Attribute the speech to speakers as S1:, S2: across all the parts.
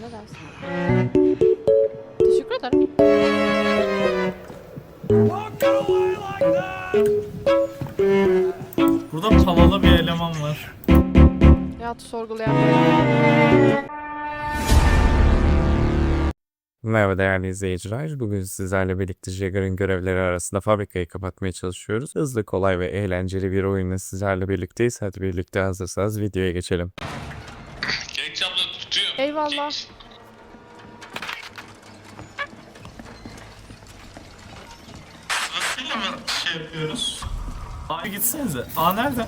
S1: ne dersin? Teşekkür ederim.
S2: Burada palalı bir eleman var.
S1: Hayatı sorgulayan.
S3: Merhaba değerli izleyiciler. Bugün sizlerle birlikte Jagger'ın görevleri arasında fabrikayı kapatmaya çalışıyoruz. Hızlı, kolay ve eğlenceli bir oyunla sizlerle birlikteyiz. Hadi birlikte hazırsanız videoya geçelim.
S4: Kek.
S2: Sırasıyla mı şey yapıyoruz? A gitsenize. A nerede?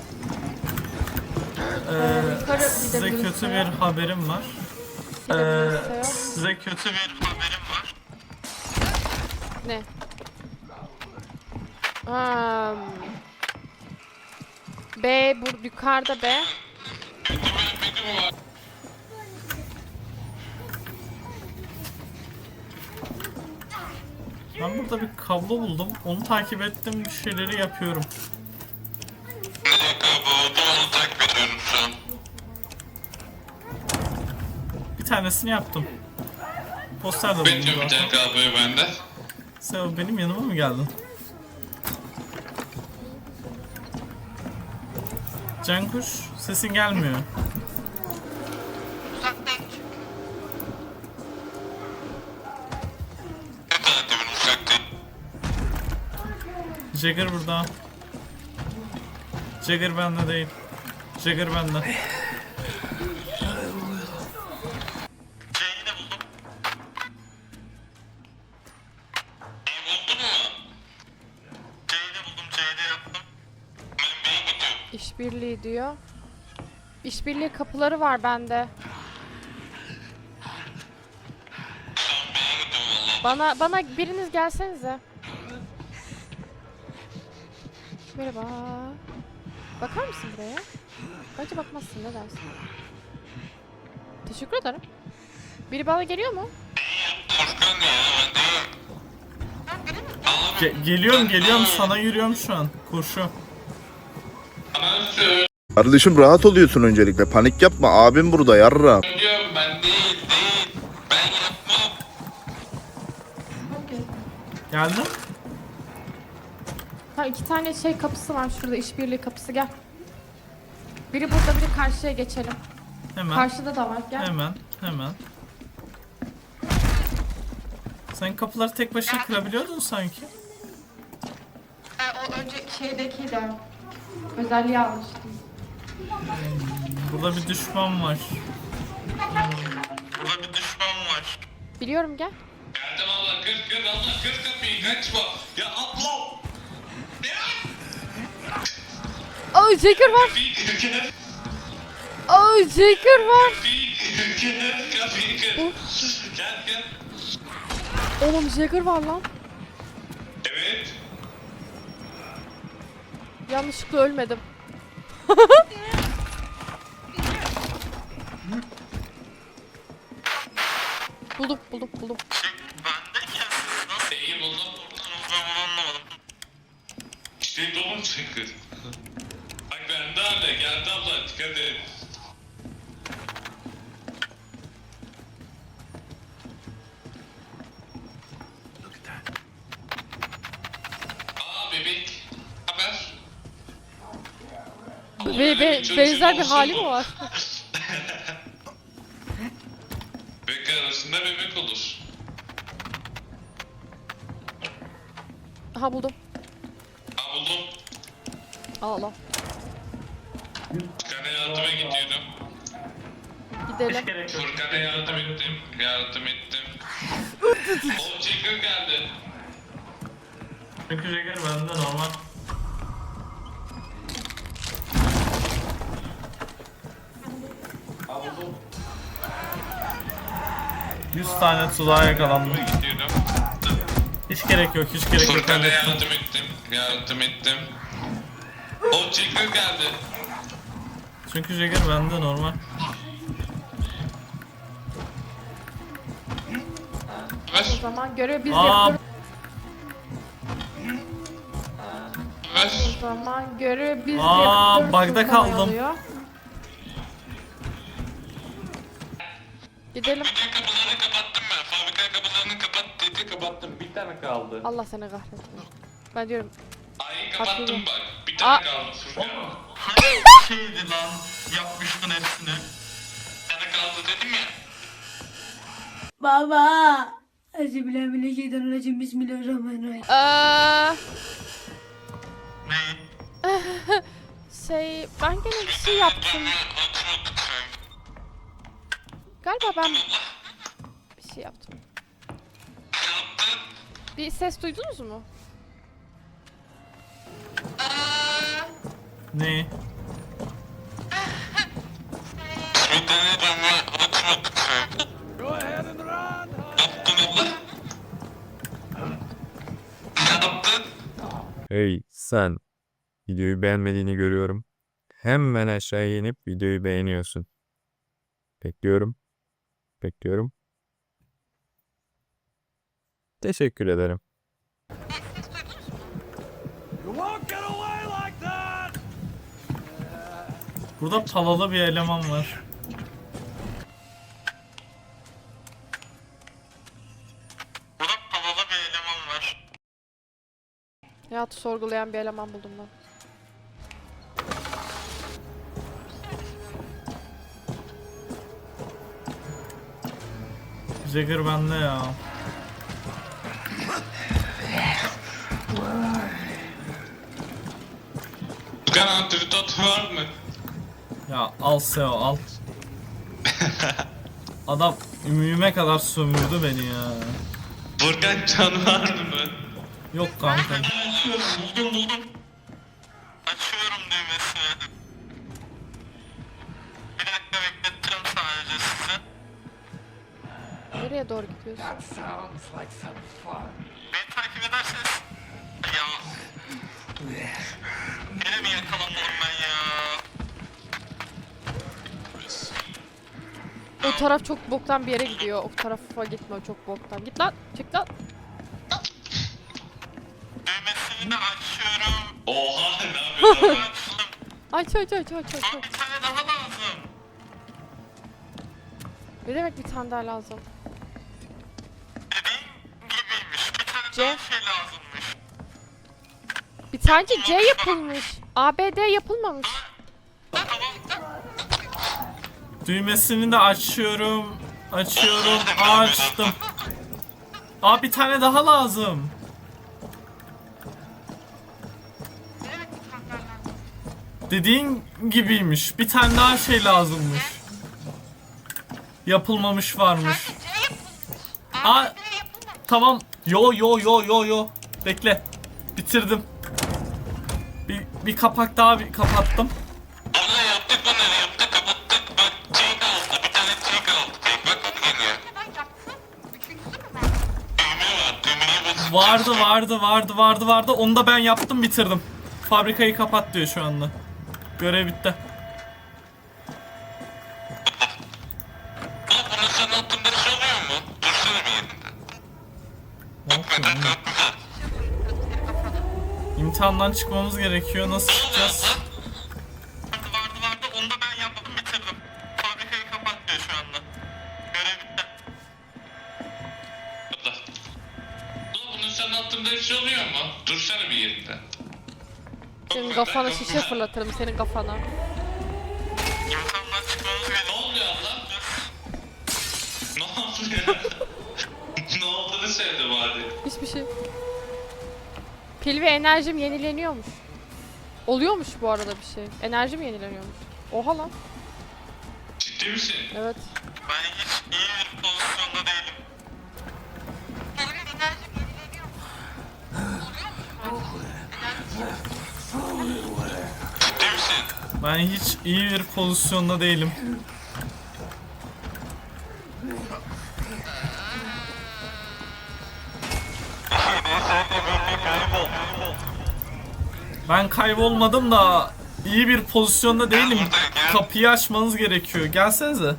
S2: Ee,
S1: yukarı
S2: size
S1: gidebiliriz
S2: kötü
S1: ya.
S2: bir haberim var. Ee,
S1: Gidebilirse.
S2: size kötü bir haberim var.
S1: Ne? Um, B bu yukarıda B.
S2: Ben burada bir kablo buldum. Onu takip ettim. Bir şeyleri yapıyorum.
S4: Bir dakika bu onu takip ediyorum şu an.
S2: Bir tanesini yaptım. Poster de buldum
S4: Bekliyorum bir dakika abi bende.
S2: Sen benim yanıma mı geldin? Cankuş sesin gelmiyor. Jagger burada. Jagger bende değil. Jagger bende.
S1: İşbirliği diyor. İşbirliği kapıları var bende. Bana bana biriniz gelsenize. Merhaba. Bakar mısın buraya? Bence bakmazsın ne dersin? Teşekkür ederim. Biri bana geliyor mu?
S4: Furkan ya ben de.
S2: Ge- geliyorum geliyorum sana yürüyorum şu an.
S4: Söylüyorum
S5: Kardeşim rahat oluyorsun öncelikle. Panik yapma. Abim burada yarra.
S4: ben değil değil. Ben yapmam.
S2: Geldin?
S1: Ha iki tane şey kapısı var şurada işbirliği kapısı gel. Biri burada biri karşıya geçelim.
S2: Hemen.
S1: Karşıda da var gel.
S2: Hemen. Hemen. Sen kapıları tek başına kırabiliyordun sanki.
S1: E, o önce şeydekiydi. Özelliği almıştım.
S2: Burada bir düşman var. Burada bir düşman var.
S1: Biliyorum gel.
S4: Geldim abla kır kır abla kır kapıyı kaçma. Ya abla.
S1: Aa Jacker var. Aa Jacker var. Oğlum Jacker var lan.
S4: Evet.
S1: Yanlışlıkla ölmedim. buldum buldum buldum.
S4: Çünkü. Bak bende hala geldi abla dikkat et. Aa bebek. Haber.
S1: Ve, be- benzer bir hali mi var?
S4: Bebek arasında bebek olur.
S1: Aha buldum. Al al.
S4: Furkan'a yardıma gidiyorum.
S1: Gidelim.
S2: Gerek yok.
S4: Furkan'a yardım ettim. Yardım ettim. o Jacker geldi.
S2: Çünkü Jagger bende normal. Yüz tane tuzağa yakalandım.
S4: Gidiyorum.
S2: Hiç gerek yok, hiç gerek yok.
S4: Furkan'a yardım ettim. Yardım ettim. O Jacker geldi.
S2: Çünkü Jagger bende normal.
S4: Ver.
S1: O zaman görev biz
S2: Aa,
S1: yapıyoruz.
S4: Ver.
S1: O zaman görev biz
S2: Aa,
S1: yapıyoruz.
S2: bug'da
S1: Furkan
S2: kaldım.
S1: Gidelim.
S4: Bütün kapılarını kapattım ben. Fabrika kapılarını kapat dedi kapattım. Bir tane kaldı.
S1: Allah seni kahretsin. Ben diyorum
S4: Ayı
S1: Haklıyım.
S4: kapattım bak. Bir
S1: Aa.
S4: tane kaldı. Furkan.
S2: Hani şeydi lan yapmıştın hepsini.
S4: Bir tane kaldı dedim ya.
S6: Baba. Euzubillahimineşşeytanirracim. Bismillahirrahmanirrahim.
S1: Eee,
S2: Neyi?
S1: şey ben gene bir şey yaptım. Galiba ben bir şey yaptım. Bir ses duydunuz mu?
S4: Ne?
S3: Hey sen. Videoyu beğenmediğini görüyorum. Hemen aşağıya inip videoyu beğeniyorsun. Bekliyorum. Bekliyorum. Teşekkür ederim.
S2: Burada palalı bir eleman var. Burada palalı bir eleman var.
S1: Hayatı sorgulayan bir eleman buldum ben.
S2: Jagger bende ya.
S4: Furkan antidotot var mı?
S2: Ya al Seo al. Adam ümüğüme kadar sömürdü beni ya.
S4: Furkan can var mı?
S2: Yok kanka.
S4: Açıyorum buldum buldum. Açıyorum düğmesini. Bir dakika bekleteceğim sadece sizi.
S1: Nereye doğru gidiyorsun?
S4: Beni takip ederseniz. Ya. Yine mi yakalanıyorum ben ya?
S1: O taraf çok boktan bir yere gidiyor. O tarafa gitme o çok boktan. Git lan. Çık lan.
S4: Düğmesini de açıyorum. Oha ne yapıyorsun?
S1: Aç aç aç aç aç. Aç.
S4: bir tane daha lazım.
S1: Ne demek bir tane daha lazım?
S4: Dediğin gibiymiş. Bir tane
S1: C.
S4: daha şey lazımmış.
S1: Bir tane C yapılmış. ABD yapılmamış.
S2: Düğmesini de açıyorum. Açıyorum. Açtım. Aa bir tane daha lazım. Dediğin gibiymiş. Bir tane daha şey lazımmış. Yapılmamış varmış. Aa tamam. Yo yo yo yo yo. Bekle. Bitirdim. Bir, bir kapak daha bir kapattım. Vardı vardı vardı vardı vardı. Onu da ben yaptım bitirdim. Fabrikayı kapat diyor şu anda. Görev bitti.
S4: Burası senin altında bir şey oluyor mu? Dursana bir yerinde.
S2: Ne yapıyorum oğlum? İmtihandan çıkmamız gerekiyor. Nasıl çıkacağız?
S4: Vardı altında bir şey oluyor mu? Dursana bir yerinde.
S1: Senin kafana şişe fırlatırım senin kafana.
S4: Çıkmamız. Ne oluyor Allah? ne oluyor? ne olduğunu söyle bari.
S1: Hiçbir şey. Pil ve enerjim yenileniyormuş. Oluyormuş bu arada bir şey. Enerjim yenileniyormuş. Oha lan.
S4: Ciddi misin?
S1: Evet.
S4: Ben hiç iyi bir pozisyonda değilim. Ciddi misin?
S2: Ben hiç iyi bir pozisyonda değilim. Ben kaybolmadım da iyi bir pozisyonda değilim. Kapıyı açmanız gerekiyor. Gelsenize.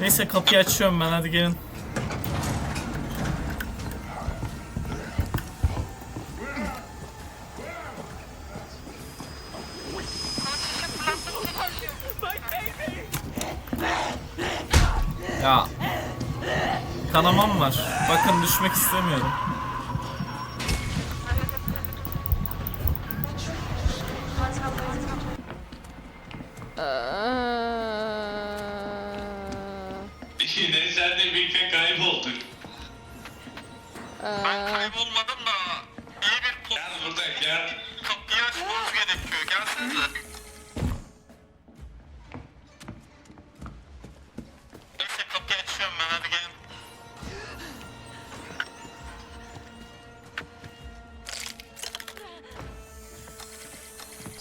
S2: Neyse kapıyı açıyorum ben hadi gelin. Ya. Kanamam var. Bakın düşmek istemiyorum.
S4: Yine sen de birlikte kaybolduk.
S1: ee,
S7: Kaybolmadım da iyi bir
S4: Gel burada gel.
S7: kapıyı açmamız gerekiyor. Gelsenize.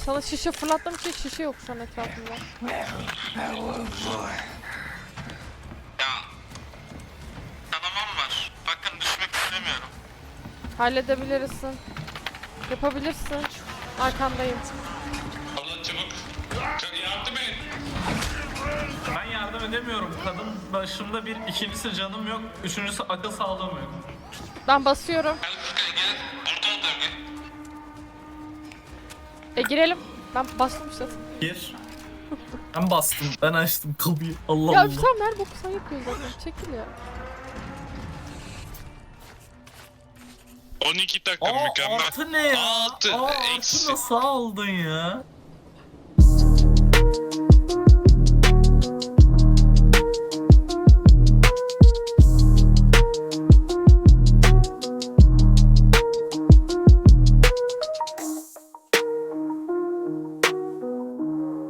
S1: Sana şişe fırlattığım için şişe yok şu an etrafımda.
S7: Ya. Kanamam var. Bakın düşmek istemiyorum.
S1: Halledebilirsin. Yapabilirsin. Arkandayım.
S4: Abla çabuk. Çok yardım et.
S2: Ben yardım edemiyorum. Kadın başımda bir, ikincisi canım yok, üçüncüsü akıl sağlığım yok.
S1: Ben basıyorum.
S4: Gel buraya gel.
S1: E girelim. Ben bastım işte.
S2: Gir. Ben bastım, ben açtım kapıyı. Allah
S1: Ya
S2: Allah.
S1: üf tamam her boku sen yapıyorsun zaten. Çekil ya.
S4: 12 dakika
S2: Aa,
S4: mükemmel.
S2: altı ne ya?
S4: Altı,
S2: Aa,
S4: eksi.
S2: altı nasıl aldın ya?